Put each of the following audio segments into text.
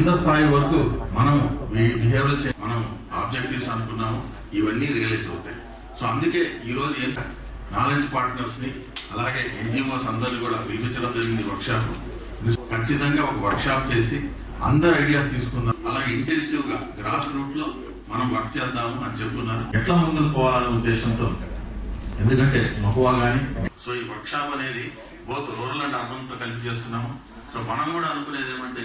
కింద స్థాయి వరకు మనం బిహేవియర్ మనం ఆబ్జెక్టివ్స్ అనుకున్నాము ఇవన్నీ రియలైజ్ అవుతాయి. సో అందుకే ఈ రోజు ఏం నాలెడ్జ్ పార్ట్నర్స్ని అలాగే ఎన్జిఓస్ అందరిని కూడా పిలిపించడం జరిగింది వర్క్ షాప్ ఖచ్చితంగా ఒక వర్క్ షాప్ చేసి అందరు ఐడియాస్ తీసుకుందాం. అలాగే ఇంటెన్సివ్గా గ్రాస్ రూట్లో మనం వర్క్ చేద్దాము అని చెప్తున్నారు ఎట్లా ముందుకు పోవాలనే ఉద్దేశంతో ఎందుకంటే మహువా గాని సో ఈ వర్క్ షాప్ అనేది బోత్ రూరల్ అండ్ అర్బన్తో కలిపి చేస్తున్నాము. సో మనం కూడా అనుకునేది ఏమంటే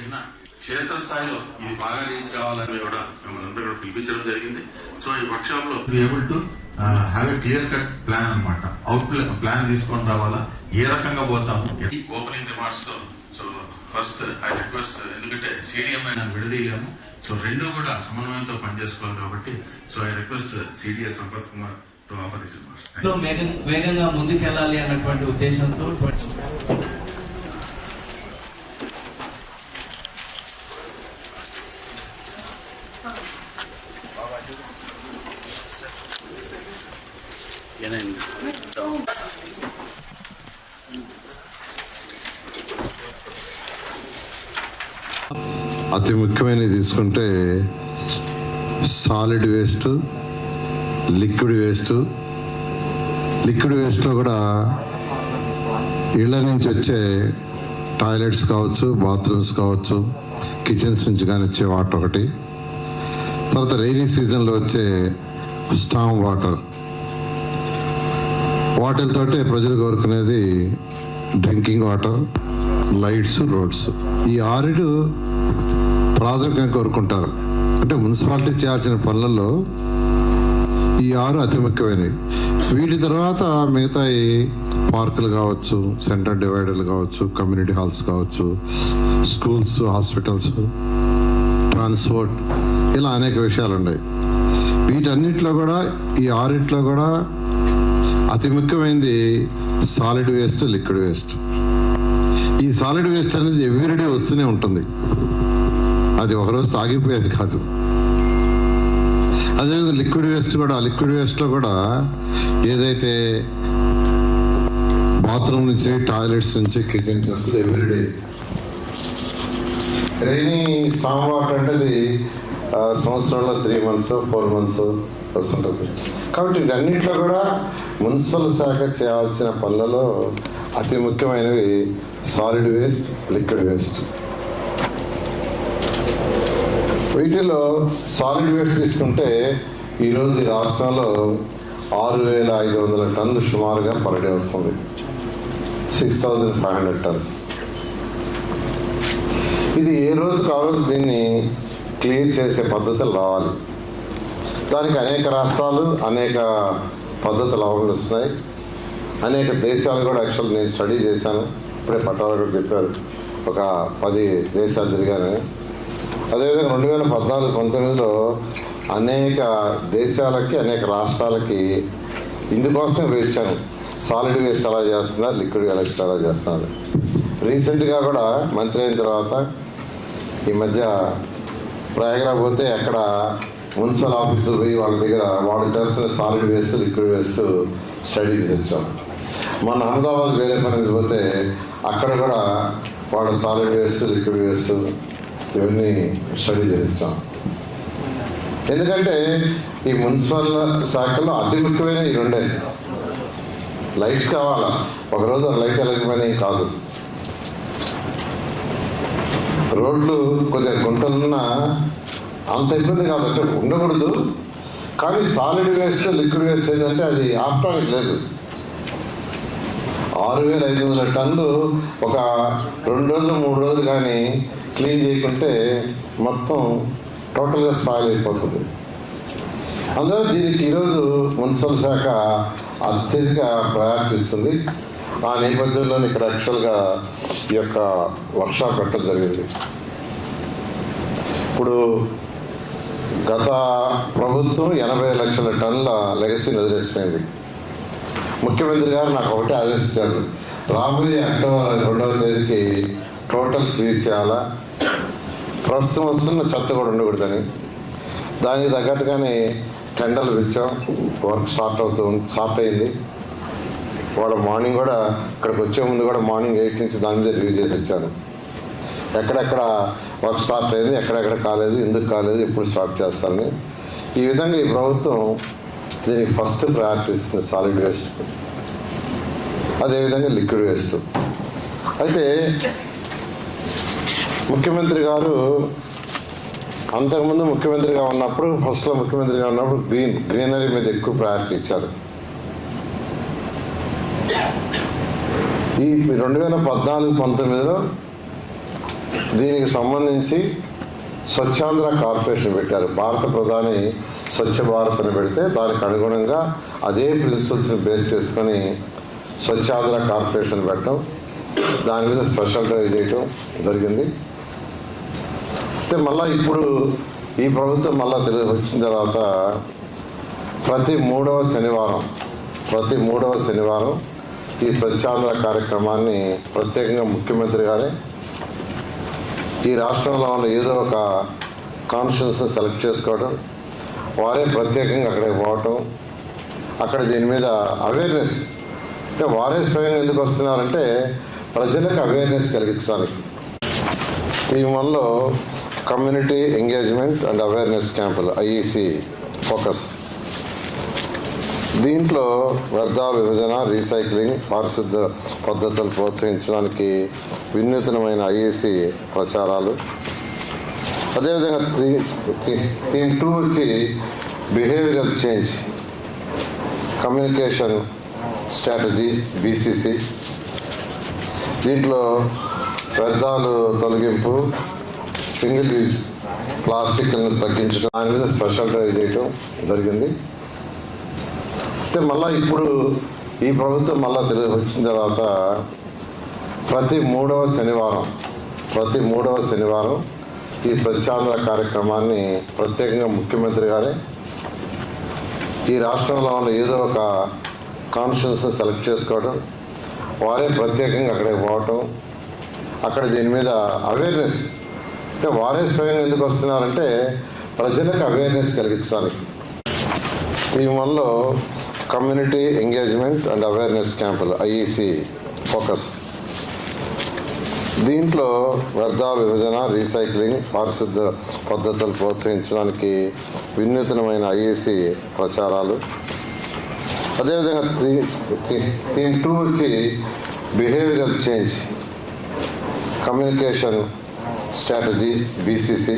క్షేత్ర స్థాయిలో ఇది బాగా రీచ్ కావాలని కూడా మిమ్మల్ని అందరూ కూడా పిలిపించడం జరిగింది. సో ఈ వర్క్ షాప్లో able to have a clear cut plan అన్నమాట. అవుట్ ప్లాన్ తీసుకొని రావాలా? ఏ రకంగా పోతాము? ఓపెనింగ్ రిమార్క్స్తో సో ఫస్ట్ ఐ రిక్వెస్ట్ ఎందుకంటే సిడిఎం అయినా విడదీయలేము. సో రెండు కూడా సమన్వయంతో పనిచేసుకోవాలి కాబట్టి so I request CDS Sampath Kumar to offer this remarks వేగంగా ముందుకెళ్ళాలి అన్నటువంటి ఉద్దేశంతో అతి ముఖ్యమైనవి తీసుకుంటే solid waste liquid waste liquid వేస్ట్లో కూడా ఇళ్ళ నుంచి వచ్చే టాయిలెట్స్ కావచ్చు బాత్రూమ్స్ కావచ్చు కిచెన్స్ నుంచి కానీ వచ్చే వాటర్ ఒకటి. తర్వాత రైనీ సీజన్లో వచ్చే స్టామ్ వాటర్ వాటితో ప్రజలు కోరుకునేది డ్రింకింగ్ వాటర్ లైట్స్ రోడ్స్ ఈ ఆరిడు ప్రాథమికంగా కోరుకుంటారు. అంటే మున్సిపాలిటీ చేయాల్సిన పనులలో ఈ ఆరు అతి ముఖ్యమైనవి. వీటి తర్వాత మిగతా ఈ పార్కులు కావచ్చు సెంటర్ డివైడర్లు కావచ్చు కమ్యూనిటీ హాల్స్ కావచ్చు స్కూల్స్ హాస్పిటల్స్ ట్రాన్స్పోర్ట్ ఇలా అనేక విషయాలు ఉన్నాయి వీటన్నిటిలో కూడా ఈ ఆరిట్లో కూడా అతి ముఖ్యమైనది సాలిడ్ వేస్ట్ లిక్విడ్ వేస్ట్ ఈ సాలిడ్ వేస్ట్ అనేది ఎవ్రీడే వస్తూనే ఉంటుంది. అది ఒకరోజు సాగిపోయేది కాదు. అదేవిధంగా లిక్విడ్ వేస్ట్ కూడా లిక్విడ్ వేస్ట్లో కూడా ఏదైతే బాత్రూమ్ నుంచి టాయిలెట్స్ నుంచి కిచెన్ వస్తుంది ఎవ్రీడే రెయినీ సామ్ వాటర్ అంటే అది సంవత్సరంలో త్రీ మంత్స్ ఫోర్ మంత్స్ వస్తుంటుంది. కాబట్టి వీటన్నిటిలో కూడా మున్సిపల్ శాఖ చేయాల్సిన పనులలో అతి ముఖ్యమైనవి సాలిడ్ వేస్ట్ లిక్విడ్ వేస్ట్ వీటిలో సాలిడ్ వేస్ట్ తీసుకుంటే ఈరోజు ఈ రాష్ట్రంలో ఆరు వేల ఐదు వందల టన్నులు సుమారుగా పర్ డే వస్తుంది. Six thousand five hundred tons ఇది ఏ రోజు ఆ దీన్ని క్లియర్ చేసే పద్ధతులు రావాలి. దానికి అనేక రాష్ట్రాలు అనేక పద్ధతులు అవలంబిస్తున్నాయి అనేక దేశాలు కూడా యాక్చువల్ నేను స్టడీ చేశాను. ఇప్పుడే పట్టాలు కూడా చెప్పారు ఒక పది దేశాలు తిరిగానని. అదేవిధంగా రెండు వేల పద్నాలుగు పంతొమ్మిదిలో అనేక దేశాలకి అనేక రాష్ట్రాలకి ఇందుకోసం వేచాను సాలిడ్ వేస్ట్ ఎలా చేస్తున్నారు లిక్విడ్ వేస్ట్ ఎలా చేస్తున్నారు. రీసెంట్గా కూడా మంత్రి అయిన తర్వాత ఈ మధ్య ప్రయాగరా పోతే అక్కడ మున్సిపల్ ఆఫీసు పోయి వాళ్ళ దగ్గర వాళ్ళు చేస్తున్న solid waste liquid waste study తెచ్చాం మన అహ్మదాబాద్ వేరే పని పోతే అక్కడ కూడా వాళ్ళ సాలిడ్ వేస్ట్ లిక్విడ్ వేస్ట్ ఇవన్నీ స్టడీ చేస్తాం ఎందుకంటే ఈ మున్సిపల్ శాఖలో అతి ముఖ్యమైన ఈ రెండే. లైట్స్ కావాలా? ఒకరోజు లైట్ వెలగమని కాదు. రోడ్లు కొద్దిగా గుంటలున్నా అంత ఇబ్బంది కాబట్టి ఉండకూడదు. కానీ సాలిడ్ వేస్ట్ లిక్విడ్ వేస్ట్ ఏంటంటే అది ఆప్టానికి లేదు. ఆరు వేల ఐదు వందల టన్నులు ఒక రెండు రోజులు మూడు రోజులు కానీ క్లీన్ చేయకుంటే మొత్తం టోటల్గా స్పాయిల్ అయిపోతుంది. అందులో దీనికి ఈరోజు మున్సిపల్ శాఖ అత్యధిక ప్రయారిటీ ఇస్తుంది ఆ నేపథ్యంలో ఇక్కడ యాక్చువల్గా ఈ యొక్క వర్క్షాప్ పెట్టడం జరిగింది. ఇప్పుడు గత ప్రభుత్వం ఎనభై లక్షల టన్నుల లెగసీని వదిలేసిపోయింది ముఖ్యమంత్రి గారు నాకు ఒకటే ఆదేశించారు. రాబోయే అక్టోబర్ రెండవ తేదీకి టోటల్ క్లియర్ చేయాలా? ప్రస్తుతం వస్తున్న చెత్త కూడా ఉండకూడదని. దానికి తగ్గట్టుగానే టెండర్లు పిలిచాం వర్క్ స్టార్ట్ అవుతూ స్టార్ట్ అయింది. వాళ్ళ మార్నింగ్ కూడా ఇక్కడికి వచ్చే ముందు కూడా మార్నింగ్ ఎయిట్ నుంచి దాని మీద రివ్యూ చేసి వచ్చాను. ఎక్కడెక్కడ వర్క్ స్టార్ట్ అయింది ఎక్కడెక్కడ కాలేదు ఎందుకు కాలేదు ఎప్పుడు స్టార్ట్ చేస్తారని ఈ విధంగా ఈ ప్రభుత్వం దీనికి ఫస్ట్ ప్రయారిటీ ఇస్తుంది సాలిడ్ వేస్ట్ అదేవిధంగా లిక్విడ్ వేస్ట్ అయితే ముఖ్యమంత్రి గారు అంతకుముందు ముఖ్యమంత్రిగా ఉన్నప్పుడు ఫస్ట్లో ముఖ్యమంత్రిగా ఉన్నప్పుడు గ్రీన్ గ్రీనరీ మీద ఎక్కువ ప్రయారిటీ ఇచ్చారు. ఈ రెండు వేల పద్నాలుగు పంతొమ్మిదిలో దీనికి సంబంధించి స్వచ్ఛాంధ్ర కార్పొరేషన్ పెట్టారు. భారత ప్రధాని స్వచ్ఛ భారత్ అని పెడితే దానికి అనుగుణంగా అదే ప్రిన్సిపల్స్ని బేస్ చేసుకొని స్వచ్ఛాంధ్ర కార్పొరేషన్ పెట్టడం దాని మీద స్పెషల్ డ్రైవ్ చేయటం జరిగింది. అయితే మళ్ళీ ఇప్పుడు ఈ ప్రభుత్వం మళ్ళీ తెలుగు వచ్చిన తర్వాత ప్రతి మూడవ శనివారం ప్రతి మూడవ శనివారం ఈ స్వచ్ఛాంధ్ర కార్యక్రమాన్ని ప్రత్యేకంగా ముఖ్యమంత్రి గారే ఈ రాష్ట్రంలో ఉన్న ఏదో ఒక కాన్ఫరెన్స్ని సెలెక్ట్ చేసుకోవడం వారే ప్రత్యేకంగా అక్కడికి పోవటం అక్కడ దీని మీద అవేర్నెస్ అంటే వారే స్వయంగా ఎందుకు వస్తున్నారంటే ప్రజలకు అవేర్నెస్ కలిగించడానికి. దీని వల్ల కమ్యూనిటీ ఎంగేజ్మెంట్ అండ్ అవేర్నెస్ క్యాంపులు ఐఈసి ఫోకస్ దీంట్లో వ్యర్థాల విభజన రీసైక్లింగ్ పారిశుద్ధ పద్ధతులు ప్రోత్సహించడానికి వినూత్నమైన ఐఏసి ప్రచారాలు. అదేవిధంగా థీమ్ టూ వచ్చి behavioural change communication strategy BCC దీంట్లో వ్యర్థాలు తొలగింపు సింగిల్ యూజ్ ప్లాస్టిక్లను తగ్గించడం అనేది స్పెషల్ డ్రైవ్ చేయడం జరిగింది. అయితే మళ్ళీ ఇప్పుడు ఈ ప్రభుత్వం మళ్ళీ తెలుగు వచ్చిన తర్వాత ప్రతి మూడవ శనివారం ప్రతి మూడవ శనివారం ఈ స్వచ్ఛాంధ్ర కార్యక్రమాన్ని ప్రత్యేకంగా ముఖ్యమంత్రి గారే ఈ రాష్ట్రంలో ఉన్న ఏదో ఒక కాన్స్టిట్యూన్స్ని సెలెక్ట్ చేసుకోవడం వారే ప్రత్యేకంగా అక్కడికి పోవటం అక్కడ దీని మీద అవేర్నెస్ అంటే వారే స్వయంగా ఎందుకు వస్తున్నారంటే ప్రజలకు అవేర్నెస్ కలిగించడానికి. టీమ్ వన్లో కమ్యూనిటీ ఎంగేజ్మెంట్ అండ్ అవేర్నెస్ క్యాంపులు ఐఈసి ఫోకస్. దీంట్లో వ్యర్థాల విభజన రీసైక్లింగ్ పారిశుద్ధ పద్ధతులు ప్రోత్సహించడానికి వినూతనమైన ఐఏసి ప్రచారాలు. అదేవిధంగా థీమ్ టూ వచ్చి behavioural change communication strategy BCC.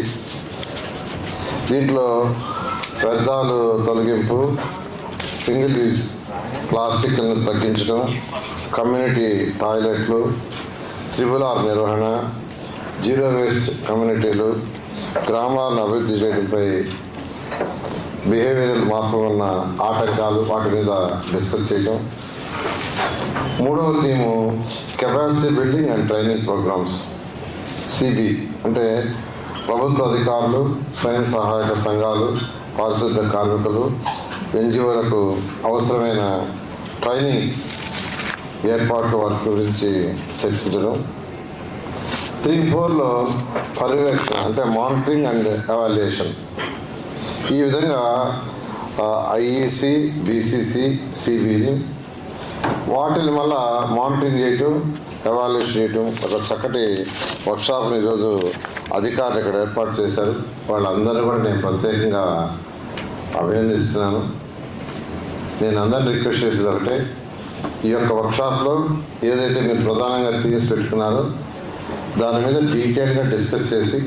దీంట్లో వ్యర్థాలు తొలగింపు సింగిల్ యూజ్ ప్లాస్టిక్లను తగ్గించడం కమ్యూనిటీ టాయిలెట్లు త్రిబుల్ ఆర్ నిర్వహణ జీరో వేస్ట్ కమ్యూనిటీలు గ్రామాలను అభివృద్ధి చేయడంపై బిహేవియరల్ మార్పు ఉన్న ఆటంకాలు వాటి మీద డిస్కస్ చేయడం మూడవ theme capacity building and training programmes CB. అంటే ప్రభుత్వ అధికారులు స్వయం సహాయక సంఘాలు పారిశుద్ధ కార్మికులు ఎన్జిఓలకు అవసరమైన ట్రైనింగ్ ఏర్పాట్ల వర్క్ గురించి చర్చించడం. త్రీ ఫోర్లో పర్యవేక్షణ అంటే మానిటరింగ్ అండ్ ఎవాల్యుయేషన్. ఈ విధంగా ఐఈసి బీసీసీ సిబిని వాటిని మళ్ళా మానిటరింగ్ చేయటం ఎవాల్యుయేషన్ చేయటం ఒక చక్కటి వర్క్షాప్ని ఈరోజు అధికారులు ఇక్కడ ఏర్పాటు చేశారు. వాళ్ళందరూ కూడా నేను ప్రత్యేకంగా అభినందిస్తున్నాను. నేను అందరిని రిక్వెస్ట్ చేసేది ఒకటే. ఈ యొక్క వర్క్షాప్లో ఏదైతే మీరు ప్రధానంగా థీమ్స్ పెట్టుకున్నారో దాని మీద డీటెయిల్గా డిస్కస్ చేసి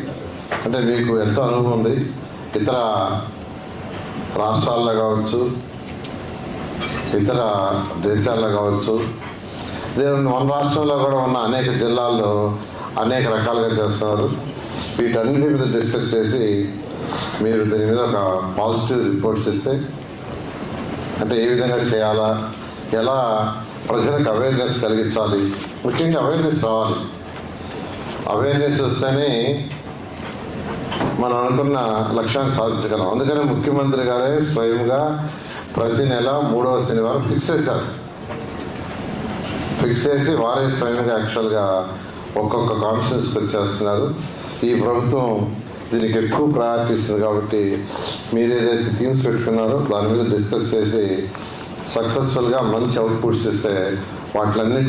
అంటే మీకు ఎంతో అనుభవం ఉంది. ఇతర రాష్ట్రాల్లో కావచ్చు ఇతర దేశాల్లో కావచ్చు మన రాష్ట్రంలో కూడా ఉన్న అనేక జిల్లాల్లో అనేక రకాలుగా చేస్తున్నారు. వీటన్నిటి మీద డిస్కస్ చేసి మీరు దీని మీద ఒక పాజిటివ్ రిపోర్ట్స్ ఇస్తే అంటే ఏ విధంగా చేయాలా? ఎలా ప్రజలకు అవేర్నెస్ కలిగించాలి? ముఖ్యంగా అవేర్నెస్ రావాలి. అవేర్నెస్ వస్తేనే మనం అనుకున్న లక్ష్యాన్ని సాధించగలం. అందుకని ముఖ్యమంత్రి గారే స్వయంగా ప్రతి నెల మూడవ శనివారం ఫిక్స్ చేశారు. ఫిక్స్ చేసి వారే స్వయంగా యాక్చువల్గా ఒక్కొక్క కాన్ఫరెన్స్కి వచ్చేస్తున్నారు. ఈ ప్రభుత్వం దీనికి ఎక్కువ ప్రయారిటీ ఇస్తుంది కాబట్టి మీరు ఏదైతే థీమ్స్ పెట్టుకున్నారో దాని మీద డిస్కస్ చేసి సక్సెస్ఫుల్గా మంచి అవుట్పుట్స్ ఇస్తే వాటిలన్నింటి